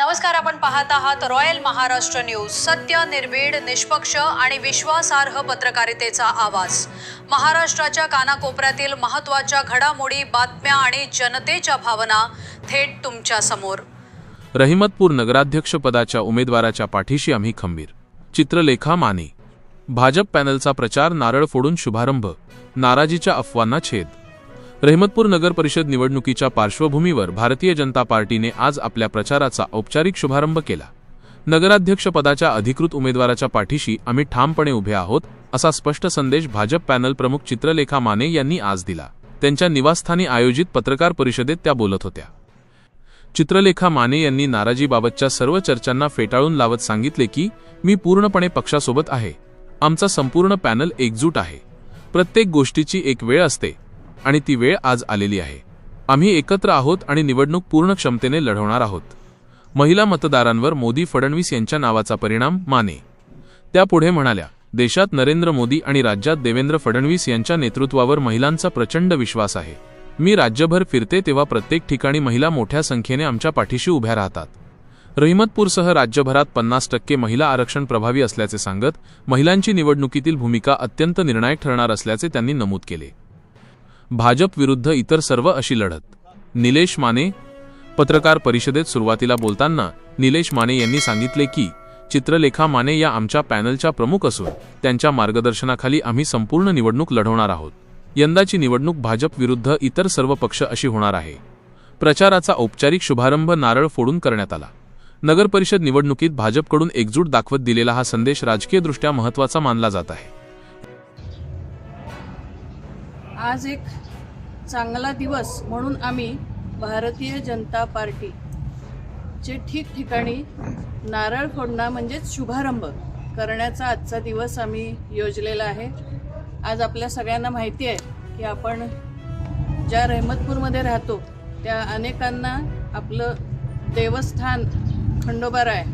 नमस्कार आपण पाहत आहात रॉयल महाराष्ट्र न्यूज. सत्य निर्भीड निष्पक्ष आणि विश्वासार्ह पत्रकारितेचा आवाज. महाराष्ट्राच्या कानाकोपऱ्यातील महत्त्वाच्या घडामोडी बातम्या आणि जनतेच्या भावना थेट तुमच्यासमोर. रहिमतपूर नगराध्यक्षपदाच्या उमेदवाराच्या पाठीशी आम्ही खंबीर. चित्रलेखा माने. भाजप पॅनलचा प्रचार नारळ फोडून शुभारंभ. नाराजीच्या अफवांना छेद. रहमतपूर नगर परिषद निवडणुकीच्या पार्श्वभूमीवर भारतीय जनता पार्टीने आज आपल्या प्रचाराचा औपचारिक शुभारंभ केला. नगराध्यक्षपदाच्या अधिकृत उमेदवाराच्या पाठीशी आम्ही ठामपणे उभे आहोत असा स्पष्ट संदेश भाजप पॅनल प्रमुख चित्रलेखा माने यांनी आज दिला. त्यांच्या निवासस्थानी आयोजित पत्रकार परिषदेत त्या बोलत होत्या. चित्रलेखा माने यांनी नाराजीबाबतच्या सर्व चर्चांना फेटाळून लावत सांगितले की मी पूर्णपणे पक्षासोबत आहे. आमचा संपूर्ण पॅनल एकजूट आहे. प्रत्येक गोष्टीची एक वेळ असते. आणि ती वेळ आज आलेली आहे. आम्ही एकत्र आहोत आणि निवडणूक पूर्ण क्षमतेने लढवणार आहोत. महिला मतदारांवर मोदी फडणवीस यांच्या नावाचा परिणाम माने. त्या पुढे म्हणाल्या देशात नरेंद्र मोदी आणि राज्यात देवेंद्र फडणवीस यांच्या नेतृत्वावर महिलांचा प्रचंड विश्वास आहे. मी राज्यभर फिरते तेव्हा प्रत्येक ठिकाणी महिला मोठ्या संख्येने आमच्या पाठीशी उभ्या राहतात. रहिमतपूरसह राज्यभरात पन्नास टक्के महिला आरक्षण प्रभावी असल्याचे सांगत महिलांची निवडणुकीतील भूमिका अत्यंत निर्णायक ठरणार असल्याचे त्यांनी नमूद केले. भाजप विरुद्ध इतर सर्व अशी लढत. निलेश माने पत्रकार परिषदेत सुरुवातीला बोलताना निलेश माने यांनी सांगितले की चित्रलेखा माने या आमच्या पॅनलच्या प्रमुख असून त्यांच्या मार्गदर्शनाखाली आम्ही संपूर्ण निवडणूक लढवणार आहोत. यंदाची निवडणूक भाजप विरुद्ध इतर सर्व पक्ष अशी होणार आहे. प्रचाराचा औपचारिक शुभारंभ नारळ फोडून करण्यात आला. नगरपरिषद निवडणुकीत भाजपकडून एकजूट दाखवत दिलेला हा संदेश राजकीयदृष्ट्या महत्त्वाचा मानला जात आहे. आज एक चांगला दिवस म्हणून आम्ही भारतीय जनता पार्टी चे ठिकठिकाणी नारळ फोडणं म्हणजेच शुभारंभ करण्याचा आजचा दिवस आम्ही योजलेला आहे. आज आपल्या सगळ्यांना माहिती आहे की आपण ज्या रहमतपूरमध्ये राहतो त्या अनेकांना आपलं देवस्थान खंडोबाराय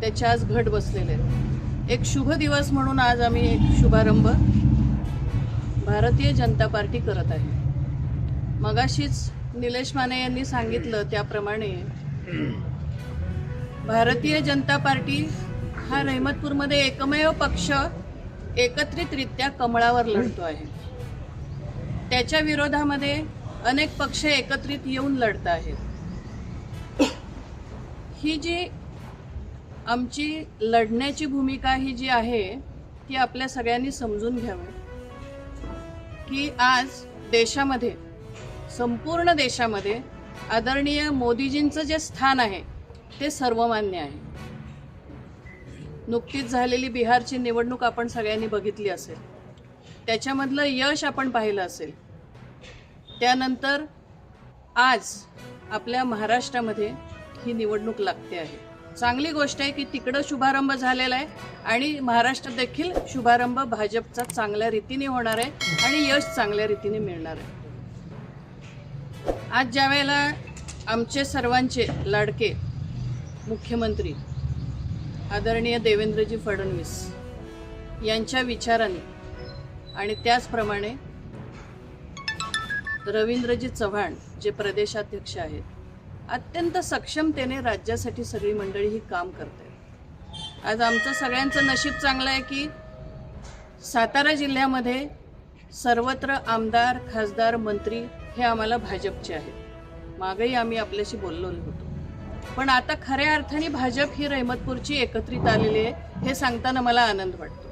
त्याचे आज घट बसलेले आहेत. एक शुभ दिवस म्हणून आज आम्ही एक शुभारंभ भारतीय जनता पार्टी करत आहे. मगाशीच निलेश माने यांनी सांगितलं त्याप्रमाणे भारतीय जनता पार्टी हा रहमतपूरमध्ये एकमेव पक्ष एकत्रितरित्या कमळावर लढतो आहे. त्याच्या विरोधामध्ये अनेक पक्ष एकत्रित येऊन लढत आहेत. ही जी आमची लढण्याची भूमिका ही जी आहे ती आपल्या सगळ्यांनी समजून घ्यावी. की आज देशामध्ये संपूर्ण देशामध्ये आदरणीय मोदीजींचं जे स्थान आहे ते सर्वमान्य आहे. नुकतीच झालेली बिहारची निवडणूक आपण सगळ्यांनी बघितली असेल. त्याच्यामधलं यश आपण पाहिलं असेल. त्यानंतर आज आपल्या महाराष्ट्रामध्ये ही निवडणूक लागते आहे. चांगली गोष्ट आहे की तिकडं शुभारंभ झालेला आहे आणि महाराष्ट्रात देखील शुभारंभ भाजपचा चांगल्या रीतीने होणार आहे आणि यश चांगल्या रीतीने मिळणार आहे. आज ज्या वेळेला आमचे सर्वांचे लाडके मुख्यमंत्री आदरणीय देवेंद्रजी फडणवीस यांच्या विचाराने आणि त्याचप्रमाणे रवींद्रजी चव्हाण जे प्रदेशाध्यक्ष आहेत अत्यंत सक्षमतेने राज्यासाठी सगळी मंडळी ही काम करते आज आमचं सगळ्यांचं नशीब चांगलं आहे की सातारा जिल्ह्यामध्ये सर्वत्र आमदार खासदार मंत्री हे आम्हाला भाजपचे आहेत. मागही आम्ही आपल्याशी बोललो होतो पण आता खऱ्या अर्थाने भाजप ही रहमतपूरची एकत्रित आलेली आहे हे सांगताना मला आनंद वाटतो.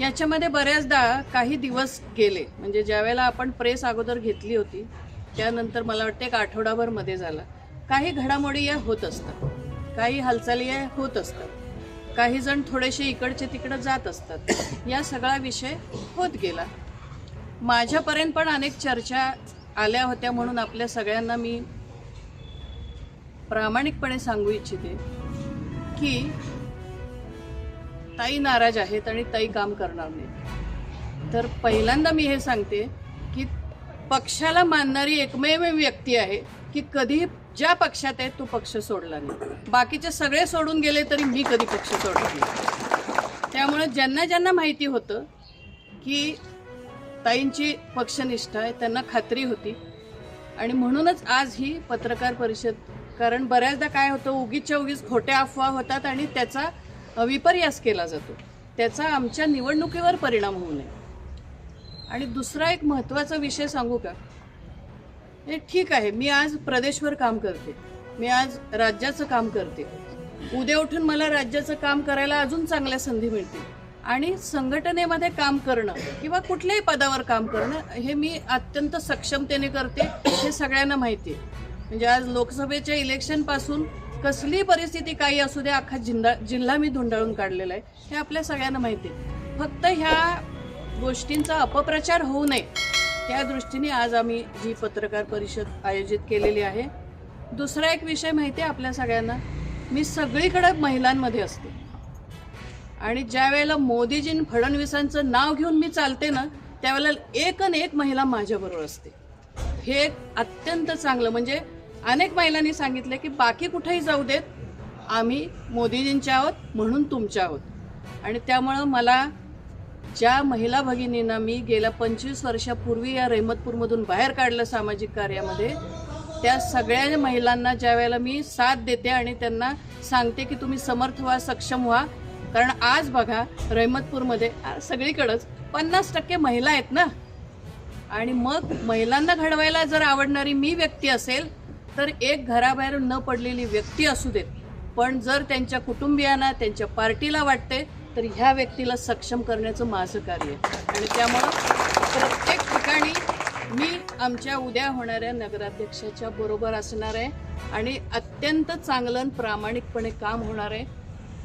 याच्यामध्ये बऱ्याचदा काही दिवस गेले म्हणजे ज्यावेळेला आपण प्रेस अगोदर घेतली होती त्यानंतर मला वाटतं एक आठवडाभरमध्ये झाला. काही घडामोडी या होत असतात. काही हालचाली या होत असतात. काही जण थोडेसे इकडचे तिकडं जात असतात. या सगळा विषय होत गेला. माझ्यापर्यंत पण अनेक चर्चा आल्या होत्या म्हणून आपल्या सगळ्यांना मी प्रामाणिकपणे सांगू इच्छिते की ताई नाराज आहेत आणि ताई काम करणार नाही तर पहिल्यांदा मी हे सांगते पक्षाला मानणारी एकमेव व्यक्ती आहे की कधी ज्या पक्षात आहे तो पक्ष सोडला नाही. बाकीचे सगळे सोडून गेले तरी मी कधी पक्ष सोडला नाही. त्यामुळे ज्यांना ज्यांना माहिती होतं की ताईंची पक्षनिष्ठा आहे त्यांना खात्री होती. आणि म्हणूनच आज ही पत्रकार परिषद कारण बऱ्याचदा काय होतं उगीच्या उगीच खोट्या अफवा होतात आणि त्याचा विपर्यास केला जातो. त्याचा आमच्या निवडणुकीवर परिणाम होऊ नये. आणि दुसरा एक महत्त्वाचा विषय सांगू का? हे ठीक आहे मी आज प्रदेशवर काम करते. मी आज राज्याचं काम करते. उद्या उठून मला राज्याचं काम करायला अजून चांगल्या संधी मिळतील. आणि संघटनेमध्ये काम करणं किंवा कुठल्याही पदावर काम करणं हे मी अत्यंत सक्षमतेने करते हे सगळ्यांना माहिती आहे. म्हणजे आज लोकसभेच्या इलेक्शनपासून कसलीही परिस्थिती काही असू दे अख्खा जिल्हा जिल्हा मी धुंडाळून काढलेला आहे हे आपल्या सगळ्यांना माहिती आहे. फक्त ह्या गोष्टींचा अपप्रचार होऊ नये. त्या दृष्टीने आज आम्ही जी पत्रकार परिषद आयोजित केलेली आहे दुसरा एक विषय माहिती आहे आपल्या सगळ्यांना. मी सगळीकडे महिलांमध्ये असते. आणि ज्या वेळेला मोदीजीं फडणवीसांचं नाव घेऊन मी चालते ना त्यावेळेला एक न एक महिला माझ्याबरोबर असते. हे एक अत्यंत चांगलं म्हणजे अनेक महिलांनी सांगितलं की बाकी कुठेही जाऊ देत आम्ही मोदीजींच्या आहोत म्हणून तुमच्या आहोत. आणि त्यामुळं मला ज्या महिला भगिनींना मी गेल्या पंचवीस वर्षापूर्वी या रहमतपूरमधून बाहेर काढलं सामाजिक कार्यामध्ये त्या सगळ्या महिलांना ज्या वेळेला मी साथ देते आणि त्यांना सांगते की तुम्ही समर्थ व्हा सक्षम व्हा. कारण आज बघा रहमतपूरमध्ये सगळीकडंच पन्नास टक्के महिला आहेत ना? आणि मग महिलांना घडवायला जर आवडणारी मी व्यक्ती असेल तर एक घराबाहेर न पडलेली व्यक्ती असू देत. पण जर त्यांच्या कुटुंबियांना त्यांच्या पार्टीला वाटते तर ह्या व्यक्तीला सक्षम करण्याचं माझं कार्य आणि त्यामुळं प्रत्येक ठिकाणी मी आमच्या उद्या होणाऱ्या नगराध्यक्षाच्या बरोबर असणार आहे आणि अत्यंत चांगलं आणि प्रामाणिकपणे काम होणार आहे.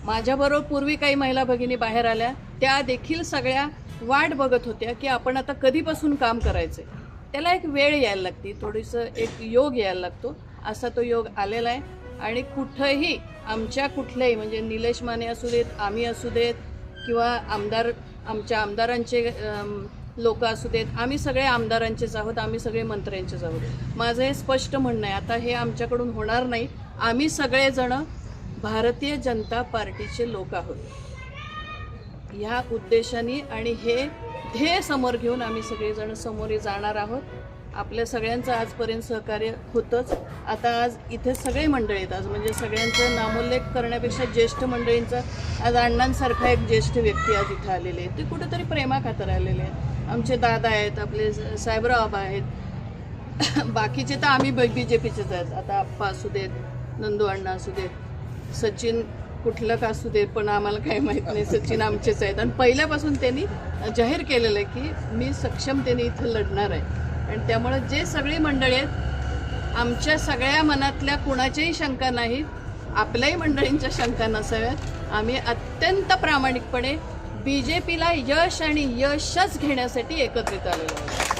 माझ्याबरोबर पूर्वी काही महिला भगिनी बाहेर आल्या त्या देखील सगळ्या वाट बघत होत्या की आपण आता कधीपासून काम करायचे त्याला एक वेळ यायला लागते थोडीसं एक योग यायला लागतो. असा तो योग आलेला आहे. आणि कुठंही आमच्या कुठल्याही म्हणजे निलेश माने असू देत आम्ही असू देत किंवा आमदार आमच्या आमदारांचे लोक असू देत आम्ही सगळे आमदारांचेच आहोत आम्ही सगळे मंत्र्यांचेच आहोत. माझं हे स्पष्ट म्हणणं आहे. आता हे आमच्याकडून होणार नाही. आम्ही सगळेजणं भारतीय जनता पार्टीचे लोक आहोत. ह्या उद्देशाने आणि हे ध्येय समोर घेऊन आम्ही सगळेजण समोर जाणार आहोत. आपल्या सगळ्यांचं आजपर्यंत सहकार्य होतंच. आता आज इथे सगळे मंडळी आहेत आज म्हणजे सगळ्यांचं नामोल्लेख करण्यापेक्षा ज्येष्ठ मंडळींचा आज अण्णांसारखा एक ज्येष्ठ व्यक्ती आज इथं आलेले आहे ते कुठेतरी प्रेमाखातर आलेले आहेत. आमचे दादा आहेत आपले स- साहेबराव आबा आहेत. बाकीचे तर आम्ही बी जे पीचेच आहेत. आता आप्पा असू देत नंदू अण्णा असू देत सचिन कुठलं का असू दे पण आम्हाला काही माहीत नाही. सचिन आमचेच आहेत. आणि पहिल्यापासून त्यांनी जाहीर केलेलं आहे की मी सक्षमतेने इथं लढणार आहे. आणि त्यामुळं जे सगळी मंडळी आहेत आमच्या सगळ्या मनातल्या कुणाच्याही शंका नाहीत आपल्याही मंडळींच्या शंका नसाव्यात. आम्ही अत्यंत प्रामाणिकपणे बी जे पीला यश आणि यशच घेण्यासाठी एकत्रित आलेलो आहोत.